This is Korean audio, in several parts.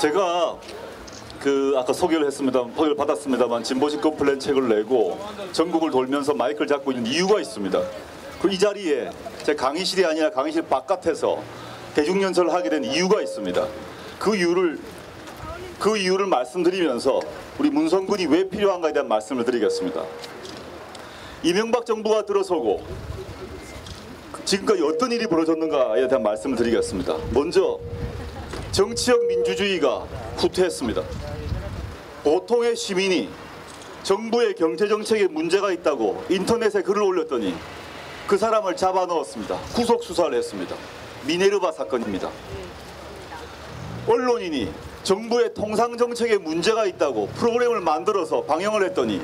제가 그 아까 소개를 했습니다. 소개를 받았습니다만 진보식 커플랜 책을 내고 전국을 돌면서 마이크를 잡고 있는 이유가 있습니다. 그 이 자리에 제 강의실이 아니라 강의실 바깥에서 대중연설을 하게 된 이유가 있습니다. 그 이유를 그 이유를 말씀드리면서 우리 문성군이 왜 필요한가에 대한 말씀을 드리겠습니다. 이명박 정부가 들어서고 지금까지 어떤 일이 벌어졌는가에 대한 말씀을 드리겠습니다. 먼저 정치적 민주주의가 후퇴했습니다. 보통의 시민이 정부의 경제 정책에 문제가 있다고 인터넷에 글을 올렸더니 그 사람을 잡아 넣었습니다. 구속 수사를 했습니다. 미네르바 사건입니다. 언론인이 정부의 통상 정책에 문제가 있다고 프로그램을 만들어서 방영을 했더니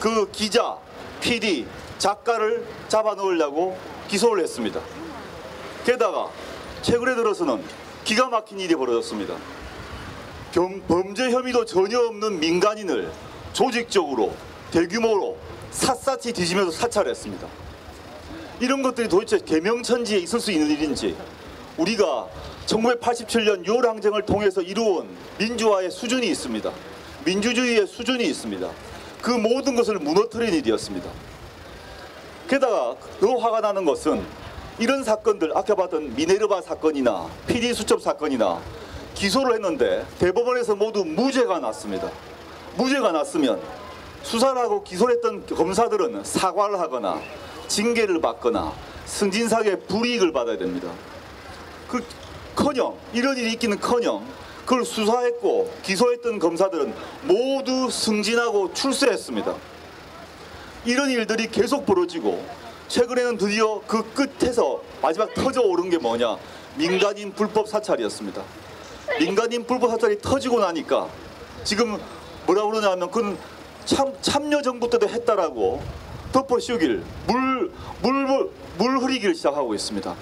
그 기자, PD, 작가를 잡아 넣으려고 기소를 했습니다. 게다가 최근에 들어서는 기가 막힌 일이 벌어졌습니다. 경- 범죄 혐의도 전혀 없는 민간인을 조직적으로 대규모로 샅샅이 뒤지면서 사찰했습니다. 이런 것들이 도대체 개명천지에 있을 수 있는 일인지 우리가 1987년 6월 항쟁을 통해서 이루어온 민주화의 수준이 있습니다. 민주주의의 수준이 있습니다. 그 모든 것을 무너뜨린 일이었습니다. 게다가 더 화가 나는 것은 이런 사건들 아까 봤던 미네르바 사건이나 PD 수첩 사건이나 기소를 했는데 대법원에서 모두 무죄가 났습니다. 무죄가 났으면 수사를 하고 기소를 했던 검사들은 사과를 하거나 징계를 받거나 승진상의 불이익을 받아야 됩니다. 그 커녕 이런 일이 있기는커녕 그걸 수사했고 기소했던 검사들은 모두 승진하고 출세했습니다. 이런 일들이 계속 벌어지고 최근에는 드디어 그 끝에서 마지막 터져 오른 게 뭐냐 민간인 불법 사찰이었습니다. 민간인 불법 사찰이 터지고 나니까 지금 뭐라 그러냐면 그건 참 참여 정부 때도 했다라고 덮어 씌우길 물 물물 흐리기를 시작하고 있습니다.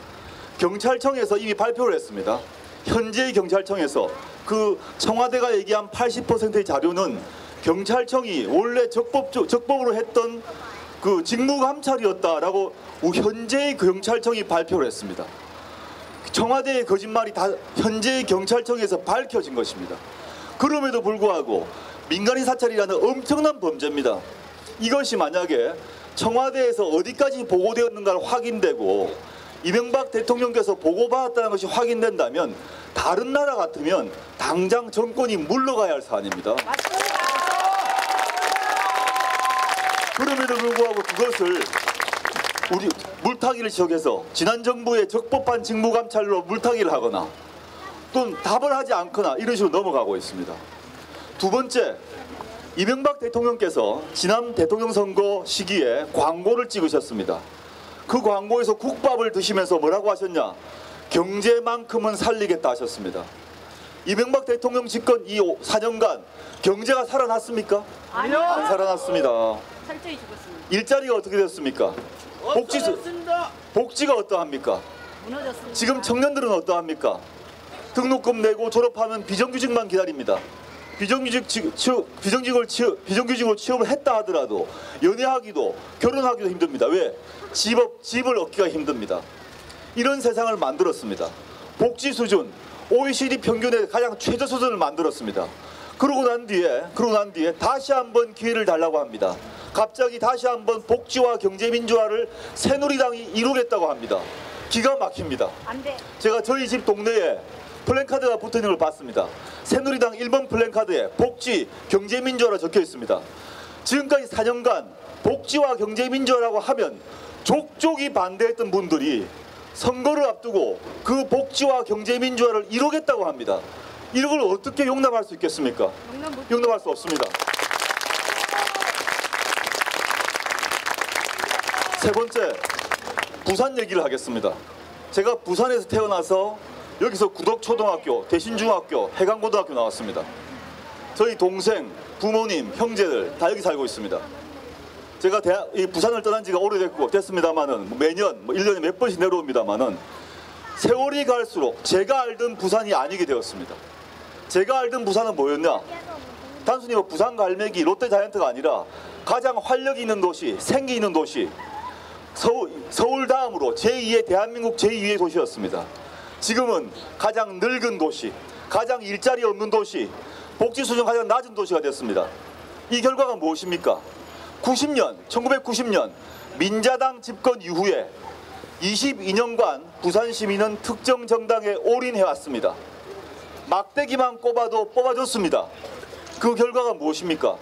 경찰청에서 이미 발표를 했습니다. 현재 경찰청에서 그 청와대가 얘기한 80%의 자료는 경찰청이 원래 적법 적법으로 했던 그 직무 감찰이었다라고 현재의 경찰청이 발표를 했습니다. 청와대의 거짓말이 다 현재의 경찰청에서 밝혀진 것입니다. 그럼에도 불구하고 민간인 사찰이라는 엄청난 범죄입니다. 이것이 만약에 청와대에서 어디까지 보고되었는가를 확인되고 이명박 대통령께서 보고받았다는 것이 확인된다면 다른 나라 같으면 당장 정권이 물러가야 할 사안입니다. 그럼에도 불구하고 그것을 우리 물타기를 지적해서 지난 정부의 적법한 직무감찰로 물타기를 하거나 또는 답을 하지 않거나 이런 식으로 넘어가고 있습니다. 두 번째, 이명박 대통령께서 지난 대통령 선거 시기에 광고를 찍으셨습니다. 그 광고에서 국밥을 드시면서 뭐라고 하셨냐? 경제만큼은 살리겠다 하셨습니다. 이명박 대통령 집권 이 4년간 경제가 살아났습니까? 아니요. 안 살아났습니다. 철저히 죽었습니다. 일자리가 어떻게 됐습니까? 복지 복지가 어떠합니까? 무너졌습니다. 지금 청년들은 어떠합니까? 등록금 내고 졸업하면 비정규직만 기다립니다. 비정규직 치, 취업, 비정규직을 취업, 비정규직으로 취업을 했다 하더라도 연애하기도 결혼하기도 힘듭니다. 왜? 집업 집을 얻기가 힘듭니다. 이런 세상을 만들었습니다. 복지 수준 OECD 평균의 가장 최저 수준을 만들었습니다. 그러고 난 뒤에 그러고 난 뒤에 다시 한번 기회를 달라고 합니다. 갑자기 다시 한번 복지와 경제 민주화를 새누리당이 이루겠다고 합니다. 기가 막힙니다. 안 돼. 제가 저희 집 동네에 플랜카드가 붙어 있는 걸 봤습니다. 새누리당 1번 플랜카드에 복지, 경제민주화라 적혀 있습니다. 지금까지 4년간 복지와 경제민주화라고 하면 족족이 반대했던 분들이 선거를 앞두고 그 복지와 경제민주화를 이루겠다고 합니다. 이걸 어떻게 용납할 수 있겠습니까? 용납. 용납할 수 없습니다. 세 번째, 부산 얘기를 하겠습니다. 제가 부산에서 태어나서 여기서 구덕초등학교, 대신중학교, 해강고등학교 나왔습니다. 저희 동생, 부모님, 형제들 다 여기 살고 있습니다. 제가 대학, 이 부산을 떠난 지가 오래됐고 됐습니다만은 매년 뭐 1년에 몇 번씩 내려옵니다만은 세월이 갈수록 제가 알던 부산이 아니게 되었습니다. 제가 알던 부산은 뭐였냐? 단순히 뭐 부산 갈매기, 롯데 자이언트가 아니라 가장 활력 있는 도시, 생기 있는 도시, 서울, 서울 다음으로 제2의 대한민국 제2의 도시였습니다. 지금은 가장 늙은 도시, 가장 일자리 없는 도시, 복지 수준 가장 낮은 도시가 됐습니다. 이 결과가 무엇입니까? 90년, 1990년 민자당 집권 이후에 22년간 부산 시민은 특정 정당에 올인해 왔습니다. 막대기만 꼽아도 뽑아줬습니다. 그 결과가 무엇입니까?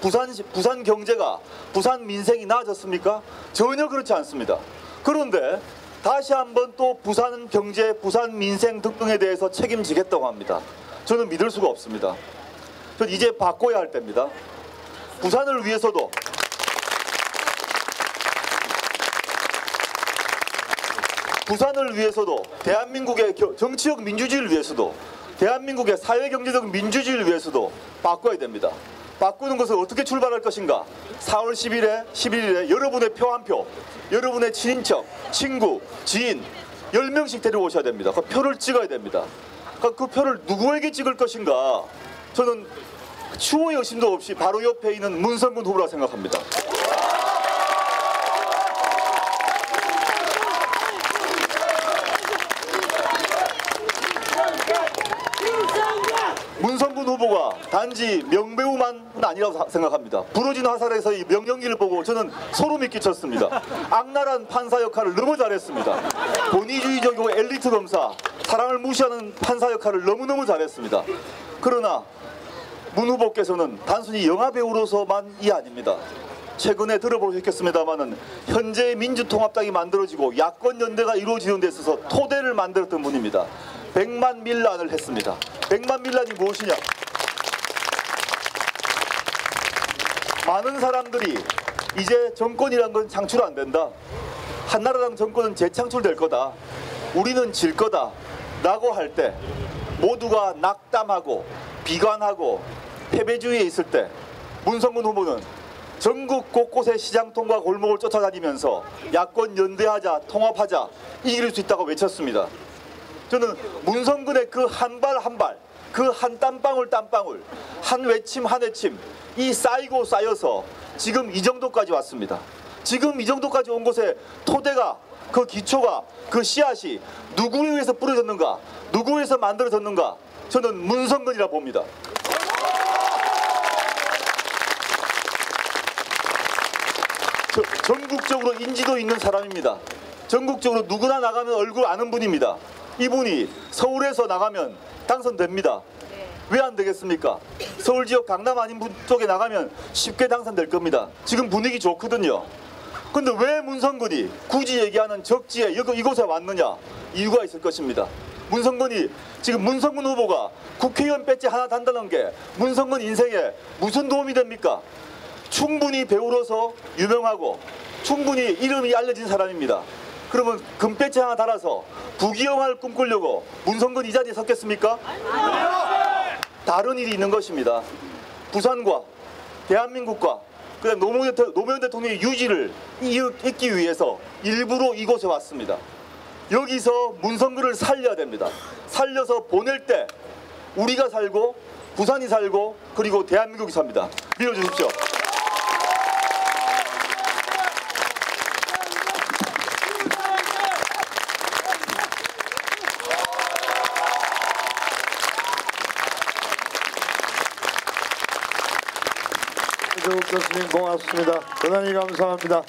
부산 부산 경제가 부산 민생이 나아졌습니까? 전혀 그렇지 않습니다. 그런데 다시 한번 또 부산 경제, 부산 민생 등등에 대해서 책임지겠다고 합니다. 저는 믿을 수가 없습니다. 전 이제 바꿔야 할 때입니다. 부산을 위해서도 부산을 위해서도 대한민국의 겨- 정치적 민주주의를 위해서도 대한민국의 사회 경제적 민주주의를 위해서도 바꿔야 됩니다. 바꾸는 것을 어떻게 출발할 것인가? 4월 10일에 11일에 여러분의 표 한 표, 여러분의 친인척, 친구, 지인 10명씩 데려오셔야 됩니다. 그 표를 찍어야 됩니다. 그, 그 표를 누구에게 찍을 것인가? 저는 추호의 의심도 없이 바로 옆에 있는 문성군 후보라 생각합니다. 문성군 후보가 단지 명배우만 아니라고 사- 생각합니다. 부러진 화살에서 이 명령기를 보고 저는 소름이 끼쳤습니다. 악랄한 판사 역할을 너무 잘했습니다. 권위주의적이고 엘리트 검사, 사람을 무시하는 판사 역할을 너무너무 잘했습니다. 그러나 문 후보께서는 단순히 영화 배우로서만 이 아닙니다. 최근에 들어보셨겠습니다마는 현재 민주통합당이 만들어지고 야권 연대가 이루어지는 데 있어서 토대를 만들었던 분입니다. 백만 밀란을 했습니다. 백만 밀란이 무엇이냐? 많은 사람들이 이제 정권이란 건 창출 안 된다. 한나라당 정권은 재창출될 거다. 우리는 질 거다. 라고 할 때 모두가 낙담하고 비관하고 패배주의에 있을 때 문성군 후보는 전국 곳곳의 시장통과 골목을 쫓아다니면서 야권 연대하자 통합하자 이길 수 있다고 외쳤습니다. 저는 문성근의 그 한 발 한 발, 그 한 땀방울 땀방울, 한 외침 한 외침 이 쌓이고 쌓여서 지금 이 정도까지 왔습니다. 지금 이 정도까지 온 곳에 토대가 그 기초가 그 씨앗이 누구에 의해서 뿌려졌는가, 누구에 의해서 만들어졌는가 저는 문성근이라 봅니다. 저- 전국적으로 인지도 있는 사람입니다. 전국적으로 누구나 나가면 얼굴 아는 분입니다. 이분이 서울에서 나가면 당선됩니다. 왜 안 되겠습니까? 서울 지역 강남 아닌 분 쪽에 나가면 쉽게 당선될 겁니다. 지금 분위기 좋거든요. 근데 왜 문성근이 굳이 얘기하는 적지에 이곳에 왔느냐? 이유가 있을 것입니다. 문성근이 지금 문성근 후보가 국회의원 배지 하나 단다는 게 문성근 인생에 무슨 도움이 됩니까? 충분히 배우로서 유명하고 충분히 이름이 알려진 사람입니다. 그러면 금배지 하나 달아서 부귀영화를 꿈꾸려고 문성근 이 자리에 섰겠습니까? 다른 일이 있는 것입니다. 부산과 대한민국과 그다음 노무현, 대- 노무현 대통령의 유지를 이- 잇기 위해서 일부러 이곳에 왔습니다. 여기서 문성근을 살려야 됩니다. 살려서 보낼 때 우리가 살고 부산이 살고 그리고 대한민국이 삽니다. 밀어주십시오. 교수님 고맙습니다. 대단히 감사합니다.